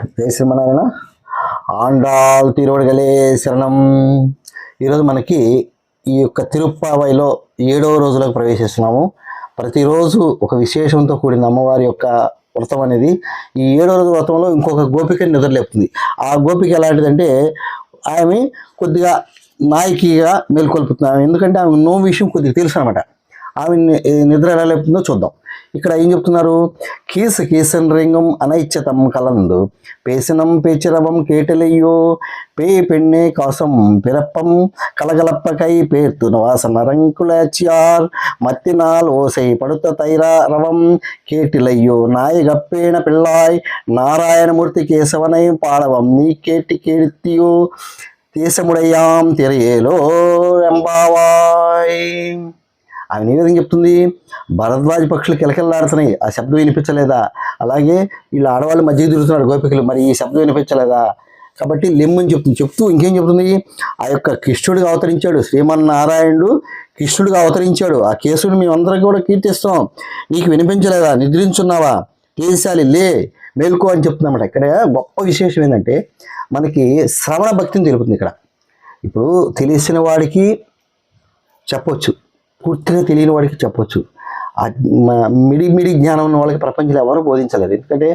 శ్రీమనారాయణ ఆండాల్ తిరువడగలే శరణం. ఈరోజు మనకి ఈ యొక్క తిరుప్పావైలో ఏడవ రోజులకు ప్రవేశిస్తున్నాము. ప్రతిరోజు ఒక విశేషంతో కూడిన అమ్మవారి యొక్క వ్రతం అనేది ఈ ఏడవ రోజు వ్రతంలో ఇంకొక గోపిక నిద్రలేపుతుంది ఆ గోపిక ఎలాంటిదంటే ఆమె కొద్దిగా నాయకిగా మేల్కొల్పుతున్నాము ఎందుకంటే ఆమె నో విషయం కొద్దిగా తెలుసు అనమాట ఆమె నిద్ర ఎలా లేపుతుందో చూద్దాం. ఇక్కడ ఏం చెప్తున్నారు? కీస కీసన్ రింగం అనైచ్యతం కలందు. పేసినం పేచిరవం కేటలయ్యో పే పెண்ணే కాసం పిరప్పం కలగలప్పకై పేర్తు వాసన రంకులచియార్. మత్తినాల్ ఓసై పడుత తైర రవం కేటిలయ్యో నాయగప్పేణ పిళ్ళాయ్. నారాయణమూర్తి కేశవనై పాడవం నీ కేటి కీర్తియో దేశముడయ్యాం తెరయేలో ఎంబావాయ్. ఆమె ఏ విధంగా చెప్తుంది? భరద్వాజ పక్షులు కిలకిల్లాడుతున్నాయి. ఆ శబ్దం వినిపించలేదా? అలాగే వీళ్ళు ఆడవాళ్ళు మధ్య తిరుగుతున్నాడు గోపికలు. మరి ఈ శబ్దం వినిపించలేదా? కాబట్టి లెమ్మని చెప్తుంది. చెప్తూ ఇంకేం చెప్తుంది? ఆ యొక్క కృష్ణుడిగా అవతరించాడు. శ్రీమన్నారాయణుడు కృష్ణుడిగా అవతరించాడు. ఆ కేసుని మేమందరం కూడా కీర్తిస్తాం. నీకు వినిపించలేదా? నిద్రించున్నావా? తేజశాలి లే మేల్కో అని చెప్తుందన్నమాట. ఇక్కడ గొప్ప విశేషం ఏంటంటే మనకి శ్రవణ భక్తిని తెలుపుతుంది ఇక్కడ. ఇప్పుడు తెలిసిన వాడికి చెప్పొచ్చు. పూర్తిగా తెలియని వాడికి చెప్పొచ్చు. ఆ మిడి మిడి జ్ఞానం ఉన్న వాళ్ళకి ప్రపంచంలో ఎవరు బోధించలేరు ఎందుకంటే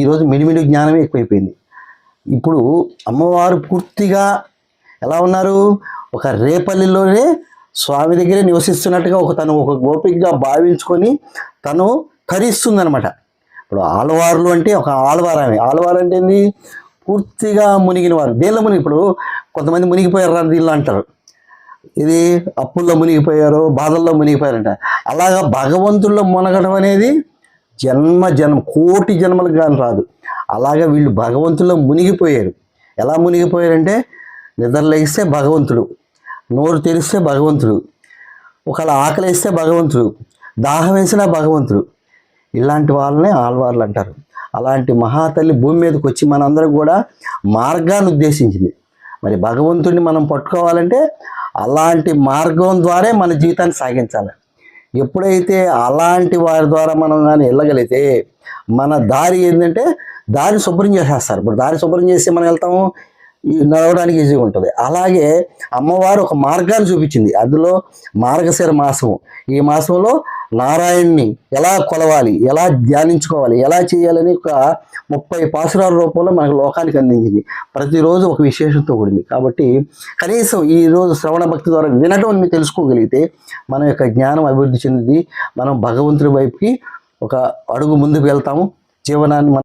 ఈరోజు మిడిమిడి జ్ఞానమే ఎక్కువైపోయింది. ఇప్పుడు అమ్మవారు పూర్తిగా ఎలా ఉన్నారు? ఒక రేపల్లిలోనే స్వామి దగ్గరే నివసిస్తున్నట్టుగా ఒక తను ఒక గోపికగా భావించుకొని తను తరిస్తుందనమాట ఇప్పుడు ఆలవార్లు అంటే ఒక ఆలవారమే ఆలవారు అంటే ఏంది? పూర్తిగా మునిగిన వారు దేనిలో మునిగి? ఇప్పుడు కొంతమంది మునిగిపోయారు దీనిలో అంటారు. ఇది అప్పుల్లో మునిగిపోయారు బాధల్లో మునిగిపోయారంట. అలాగా భగవంతుల్లో మునగడం అనేది జన్మ జన్మ కోటి జన్మలకు కానీ రాదు. అలాగా వీళ్ళు భగవంతుల్లో మునిగిపోయారు. ఎలా మునిగిపోయారంటే నిద్రలేస్తే భగవంతుడు నోరు తెరిస్తే భగవంతుడు ఒకవేళ ఆకలి వేస్తే భగవంతుడు దాహం వేసినా భగవంతుడు ఇలాంటి వాళ్ళనే ఆళ్వార్లు అంటారు. అలాంటి మహాతల్లి భూమి మీదకి వచ్చి మనందరం కూడా మార్గాన్ని ఉద్దేశించింది. మరి భగవంతుడిని మనం పట్టుకోవాలంటే అలాంటి మార్గం ద్వారా మన జీవితాన్ని సాగించాలి. ఎప్పుడైతే అలాంటి వారి ద్వారా మనం కానీ వెళ్ళగలిగితే మన దారి ఏంటంటే దారి శుభ్రం చేసేస్తారు. ఇప్పుడు దారి శుభ్రం చేసి మనం వెళ్తాము నడవడానికి ఈజీగా ఉంటుంది. అలాగే అమ్మవారు ఒక మార్గాన్ని చూపించింది. అందులో మార్గశిర మాసము. ఈ మాసంలో నారాయణ్ణి ఎలా కొలవాలి ఎలా ధ్యానించుకోవాలి ఎలా చేయాలని ఒక ముప్పై పాసురాల రూపంలో మనకు లోకానికి అందించింది. ప్రతిరోజు ఒక విశేషంతో కూడింది. కాబట్టి కనీసం ఈరోజు శ్రవణ భక్తి ద్వారా వినడం మీరు తెలుసుకోగలిగితే మన యొక్క జ్ఞానం అభివృద్ధి చెందింది. మనం భగవంతుడి వైపుకి ఒక అడుగు ముందుకు వెళ్తాము. జీవనాన్ని మనం